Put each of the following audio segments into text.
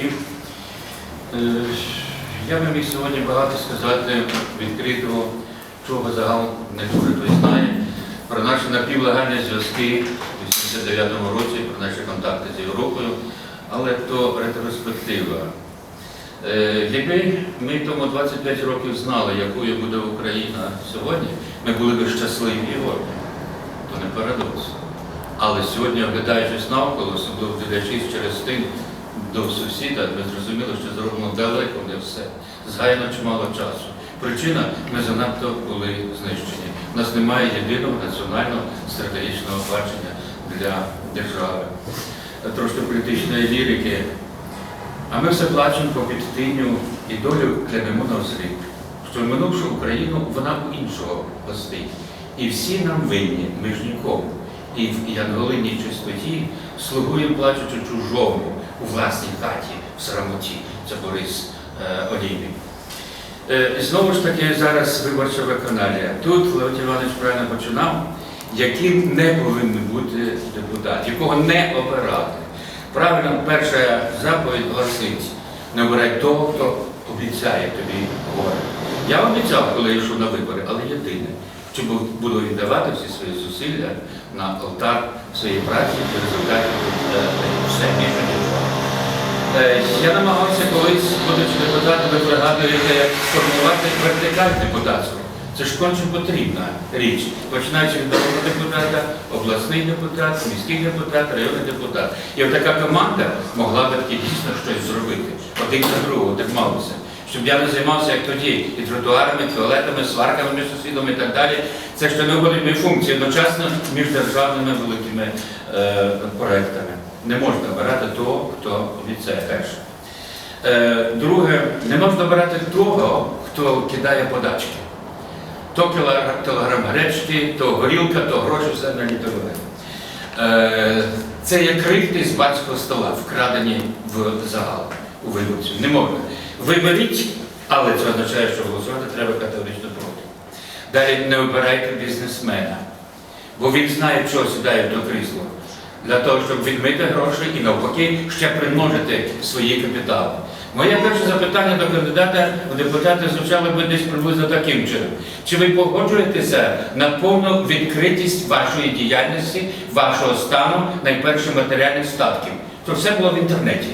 років. Е, Я би міг сьогодні багато сказати відкритого, чого загал не дуже той знає, про наші напівлегальні зв'язки у 89-му році, про наші контакти з Європою, але то ретроспектива. Е, Якби ми тому 25 років знали, якою буде Україна сьогодні, ми були б щасливі Європі. То не парадокс. Але сьогодні, оглядаючись навколо, особливо дивлячись через тим до сусіда, ми зрозуміли, що зроблено далеко не все. Згаяно чимало часу. Причина ми занадто були знищені. У нас немає єдиного національного стратегічного бачення для держави. Трошки політичної лірики. А ми все плачемо по підтиню і долю клянемо на осліп, що минувши Україну, вона у іншого гостить. І всі нам винні, ми ж нікому. І в Янголиній чистоті слугуємо плачучи чужому у власній хаті в срамоті. Це Борис е, Олійник. Е, знову ж таки, зараз виборча виконання. Тут Леонід Іванович правильно починав, яким не повинен бути депутат, якого не обирати. Правильно, перша заповідь гласить, не обирай того, хто обіцяє тобі горе. Я обіцяв, коли йшов на вибори, але єдине, що буду віддавати всі свої зусилля на алтар своєї праці і результатів е, все. Е, Я намагався колись, будучи депутатом, ви пригадуєте, формувати вертикаль депутатську. Це ж конче потрібна річ. Починаючи від народного депутата, обласний депутат, міський депутат, районний депутат. І така команда могла б дійсно щось зробити. Один за другого, так малося. Щоб я не займався як тоді і тротуарами, туалетами, сварками між сусідами і так далі. Це ж не виходить функції одночасно між державними великими е, проектами. Не можна обирати того, хто обіцяє перше. Друге, не можна обирати того, хто кидає подачки. То кілограм, гречки, то горілка, то гроші, все на літове. Це є крихти з батьківського стола, вкрадені в загал у виборців. Не можна. Виберіть, але це означає, що голосувати треба категорично проти. Далі не обирайте бізнесмена, бо він знає, чого сідає в то крісло. Для того, щоб відмити гроші і навпаки ще примножити свої капітали. Моє перше запитання до кандидата у депутати звучало би десь приблизно таким чином. Чи ви погоджуєтеся на повну відкритість вашої діяльності, вашого стану, найперше матеріальних статків? То все було в інтернеті.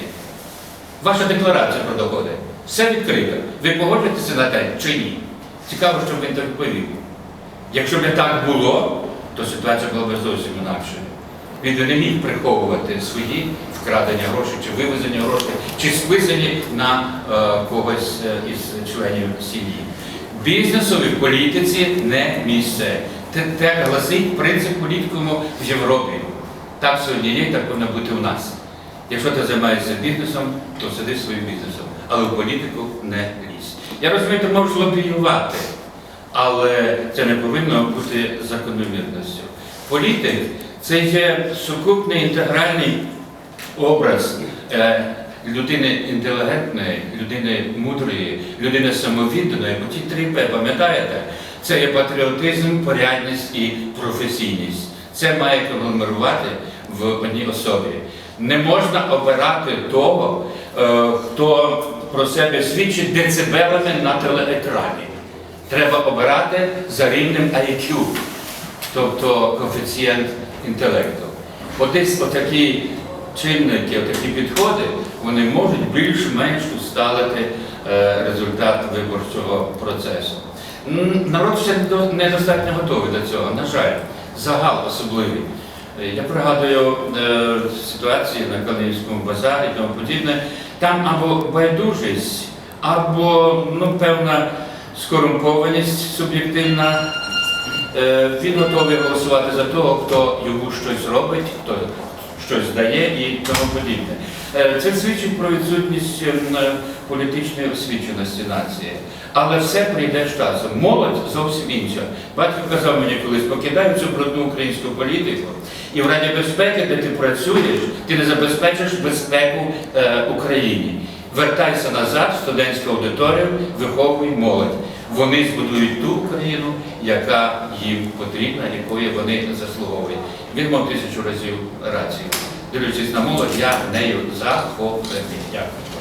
Ваша декларація про доходи. Все відкрито. Ви погоджуєтеся на те чи ні? Цікаво, щоб він так відповів. Якщо б так було, то ситуація була б зовсім інакшою. Він не міг приховувати свої вкрадення грошей чи вивезення грошей, чи списані на е, когось е, із членів сім'ї. Бізнесові політиці не місце. Те, те гласить принцип політикуму в Європі. Так сьогодні є, так повинно бути у нас. Якщо ти займаєшся бізнесом, то сиди своїм бізнесом, але в політику не лізь. Я розумію, ти можеш лобіювати, але це не повинно бути закономірністю. Політик це є сукупний інтегральний образ е, людини інтелігентної, людини мудрої, людини самовідданої, бо ті три П, пам'ятаєте? Це є патріотизм, порядність і професійність. Це має конгломерувати в одній особі. Не можна обирати того, е, хто про себе свідчить децибелами на телеекрані. Треба обирати за рівнем IQ, тобто коефіцієнт інтелекту. От отакі чинники, отакі підходи, вони можуть більш-менш усталити е, результат виборчого процесу. Народ ще до- недостатньо готовий до цього, на жаль, загал особливий. Е, Я пригадую е, ситуації на Калинівському базарі і тому подібне. Там або байдужість, або ну, певна скорумпованість суб'єктивна. Е, Він готовий голосувати за того, хто йому щось робить, хто щось дає і тому подібне. Е, Це свідчить про відсутність ем, е, політичної освіченості нації. Але все прийде з часом. Молодь зовсім інша. Батько казав мені колись, покидай цю брудну українську політику, і в Раді безпеки, де ти працюєш, ти не забезпечиш безпеку е, Україні. Вертайся назад, студентську аудиторію, виховуй молодь. Вони збудують ту Україну, яка їм потрібна, якої вони заслуговують. Він мав тисячу разів рацію. дивлячись на молодь, я нею захоплений. Дякую.